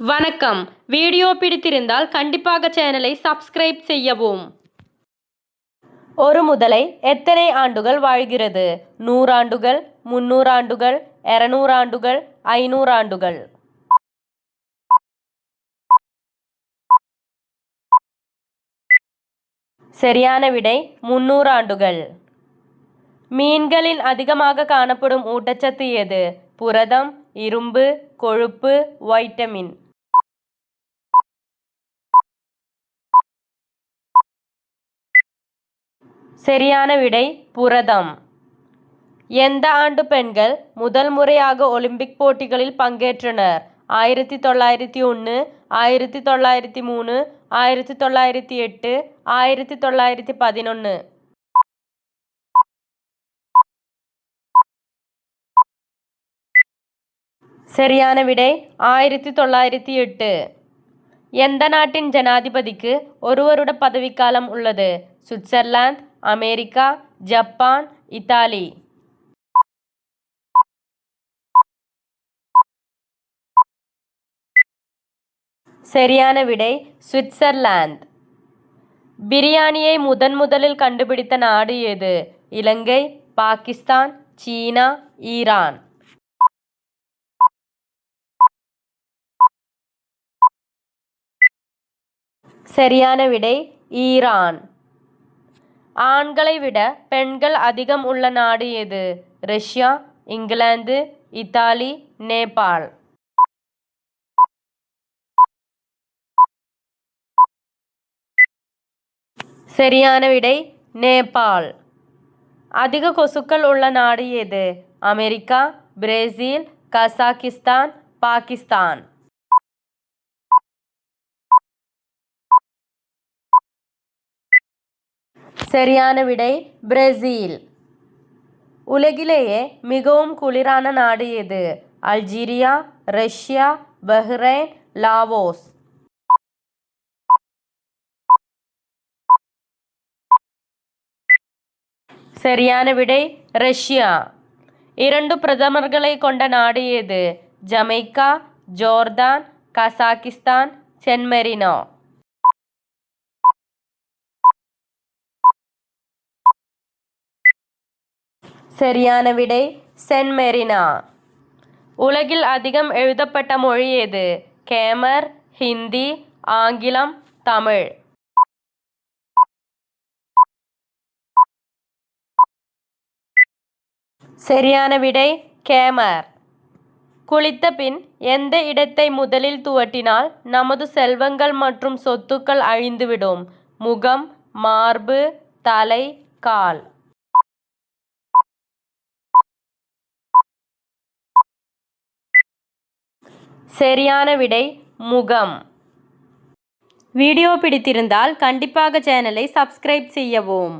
வணக்கம். வீடியோ பிடித்திருந்தால் கண்டிப்பாக சேனலை சப்ஸ்கிரைப் செய்யவும். ஒரு முதலை எத்தனை ஆண்டுகள் வாழ்கிறது? நூறாண்டுகள் முன்னூறாண்டுகள் இரநூறாண்டுகள் ஐநூறாண்டுகள். சரியான விடை முன்னூறு ஆண்டுகள் மீன்களில் அதிகமாக காணப்படும் ஊட்டச்சத்து எது? புரதம் இரும்பு கொழுப்பு வைட்டமின். சரியான விடை புரதம். எந்த ஆண்டு பெண்கள் முதல் முறையாக ஒலிம்பிக் போட்டிகளில் பங்கேற்றனர்? ஆயிரத்தி தொள்ளாயிரத்தி ஒன்று ஆயிரத்தி தொள்ளாயிரத்தி மூணு ஆயிரத்தி தொள்ளாயிரத்தி எட்டு ஆயிரத்தி தொள்ளாயிரத்தி பதினொன்று சரியான விடை ஆயிரத்தி தொள்ளாயிரத்தி எட்டு. எந்த நாட்டின் ஜனாதிபதிக்கு ஒரு வருட பதவிக்காலம் உள்ளது? Switzerland America Japan Italy. சரியான விடை சுவிட்சர்லாந்து. பிரியாணியை முதன் முதலில் கண்டுபிடித்த நாடு எது? இலங்கை பாகிஸ்தான் சீனா ஈரான். சரியான விடை ஈரான். ஆண்களை விட பெண்கள் அதிகம் உள்ள நாடு எது? Russia England Italy Nepal. சரியான விடை நேபாள். அதிக கொசுக்கள் உள்ள நாடு எது? America Brazil Kazakhstan Pakistan. சரியான விடை பிரேசில். உலகிலேயே மிகவும் குளிரான நாடு எது? Algeria Russia Bahrain Laos. சரியான விடை ரஷ்யா. இரண்டு பிரதமர்களை கொண்ட நாடு எது? Jamaica Jordan Kazakhstan San Marino. சரியான விடை சென் மெரினா உலகில் அதிகம் எழுதப்பட்ட மொழி எது? கேமர் ஹிந்தி ஆங்கிலம் தமிழ். சரியான விடை கேமர். குளித்த பின் எந்த இடத்தை முதலில் துவட்டினால் நமது செல்வங்கள் மற்றும் சொத்துக்கள் அழிந்துவிடும்? முகம் மார்பு தலை கால். சரியான விடை முகம். வீடியோ பிடித்திருந்தால் கண்டிப்பாக சேனலை சப்ஸ்கிரைப் செய்யவும்.